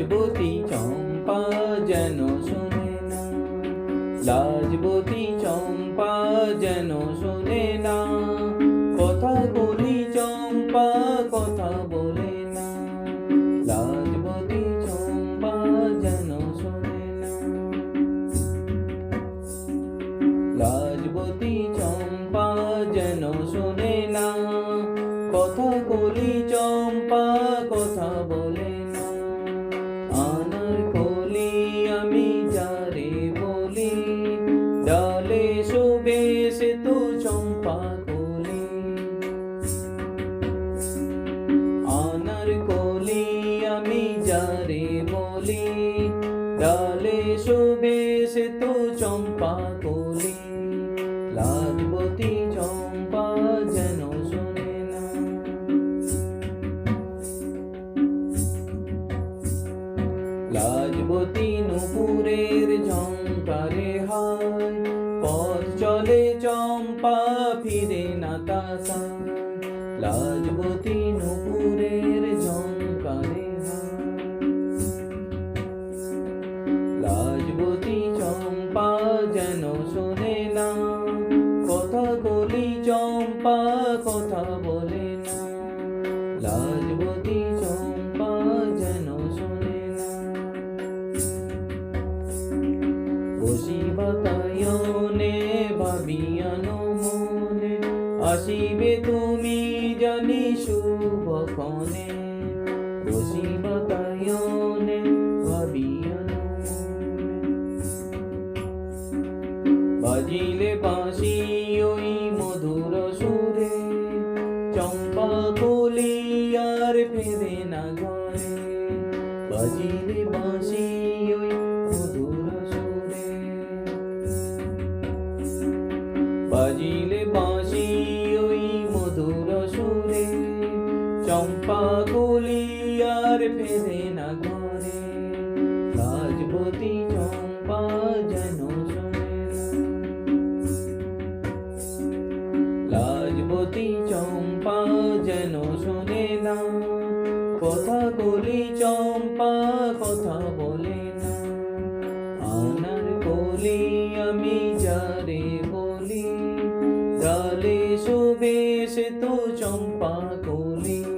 লাজবতী চম্পা যেন শোনে না লাজবতী চম্পা যেন শোনে না কথা বলি চম্পা কথা বলে না লাজবতী চম্পা যেন শোনে না লাজবতী চম্পা যেন শোনে চম্পা আনার কলি আমি যারে বলি, ডালে শোবে সে তো চম্পা কলি। লাজবতী চম্পা যেন শোনে না। লাজবতী নুপুরের ঝঙ্কারে ফিরে লাজবতী নুপুরের ঝঙ্কারে লাজবতী চম্পা যেন শোনে না। কথা বলি চম্পা, কথা বলে না। লাজবতী চম্পা যেন শোনে না। বসি বাতায়নে ভাবিয়ানো আসিবে তুমি জানি শুভক্ষণে বসি বাতায়নে ভাবিয়ানো বাজিলে বাঁশি ওই মধুর সুরে চম্পা কলি আর ফেরে না ঘরে। বাজিলে বাঁশি ওই মধুর সুরে, বাজিলে বাঁশি চম্পা কলি আর ফেরে না ঘরে রাজবতী চম্পা যেন লাজবতী চম্পা যেন শোনে না, কথা বলি চম্পা কথা বলে না। আনার কলি আমি যারে বলি, ডালে শোবে সে তো চম্পা কলি।